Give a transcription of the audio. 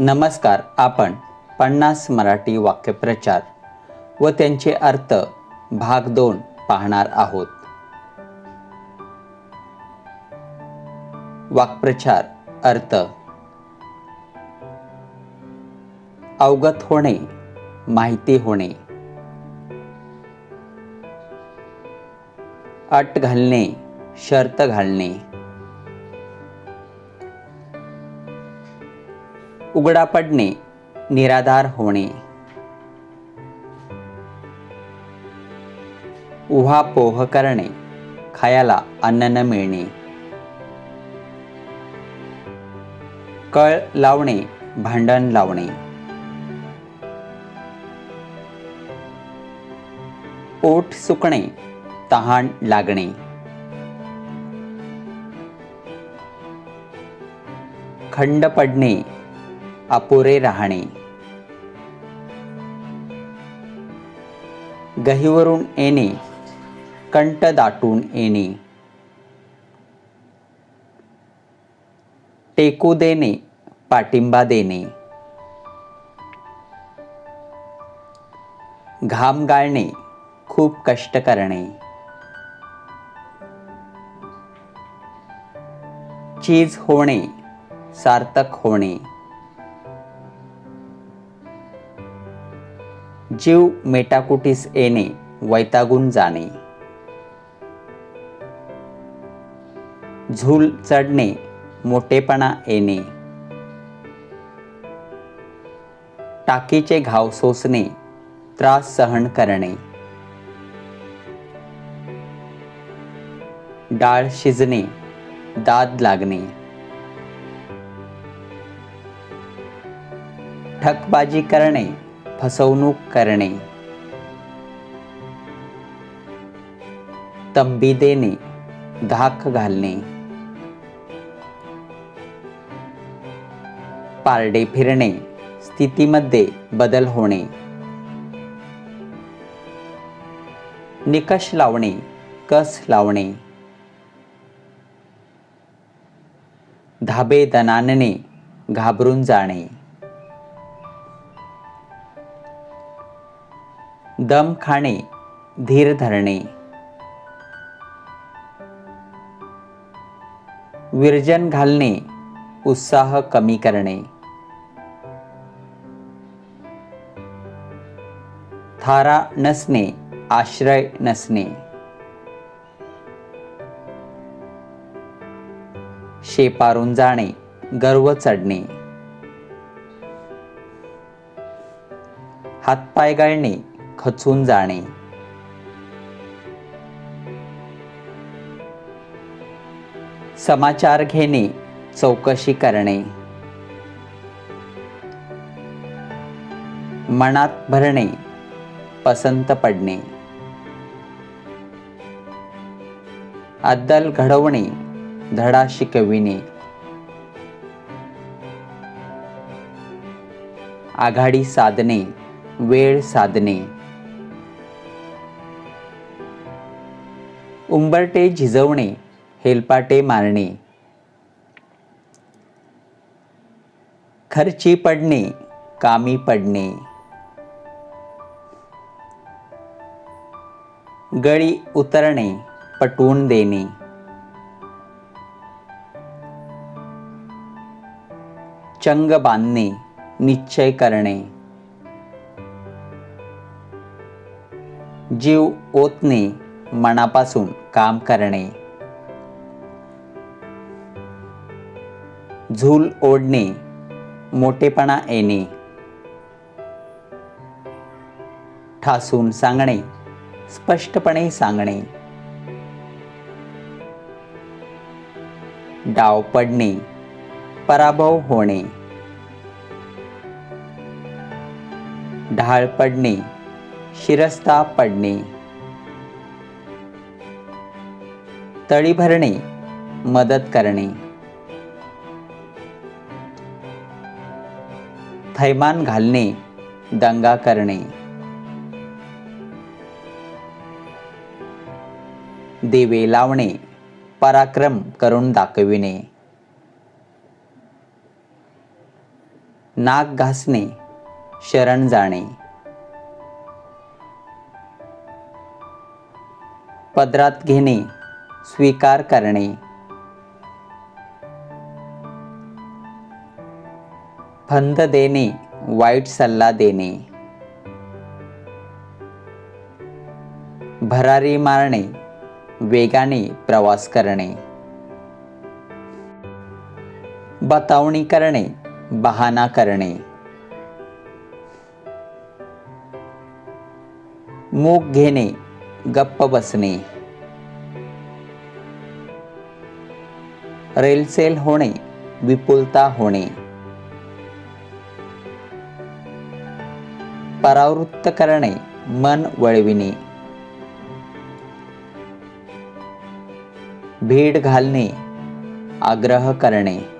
नमस्कार आपण पन्नास मराठी वाक्यप्रचार व त्यांचे अर्थ भाग दोन पाहणार आहोत. वाक्प्रचार अर्थ. अवगत होणे माहिती होणे. अट घालणे शर्त घालणे. उघडा पडणे निराधार होणे. उहापोह करणे खायाला अन्न न मिळणे. कळ लावणे भांडण लावणे. ओठ सुकणे तहान लागणे. खंड पडणे अपुरे राहणे. गहीवरून येणे कंट दाटून येणे. टेकू देणे पाठिंबा देणे. घाम गाळणे खूप कष्ट करणे. चीज होणे सार्थक होणे. जीव मेटाकुटीस येणे वैतागून जाणे. झूल चढणे मोठेपणा येणे. टाकीचे घाव सोसणे त्रास सहन करणे. डाळ शिजणे दाद लागणे. ठकबाजी करणे फसवणूक करणे. तंबी देणे धाक घालणे. पारडे फिरणे स्थितीमध्ये बदल होणे. निकष लावणे कस लावणे. धाबे दणानणे घाबरून जाणे. दम खाणे धीर धरणे. विरजन घालणे उत्साह कमी करणे. थारा नसणे आश्रय नसणे. शेपारून जाणे गर्व चढणे. हातपाय गळणे खचून जाणे. समाचार घेणे चौकशी करणे. मनात भरणे पसंत पडणे. अद्दल घडवणे धडा शिकविणे. आघाडी साधणे वेळ साधणे. उंबरटे झिजवणे हेलपाटे मारणे. खर्ची पडणे कामी पडणे. गळी उतरणे पटवून देणे. चंग बांधणे निश्चय करणे. जीव ओतणे मनापासून काम करणे. झूल ओढणे मोठेपणा येणे. ठासून सांगणे स्पष्टपणे सांगणे. डाव पडणे पराभव होणे. ढाळ पडणे शिरस्ता पडणे. तळी भरणे मदत करणे. थैमान घालणे दंगा करणे. दिवे लावणे पराक्रम करून दाखविणे. नाक घासणे शरण जाणे. पदरात घेणे स्वीकार करणे. फंद देणे वाईट सल्ला देणे. भरारी मारणे वेगाने प्रवास करणे. बतावणी करणे बहाणा करणे. मूग घेणे गप्प बसणे. रेलसेल होणे विपुलता होणे. परावृत्त करणे मन वळविणे. भीड घालणे आग्रह करणे.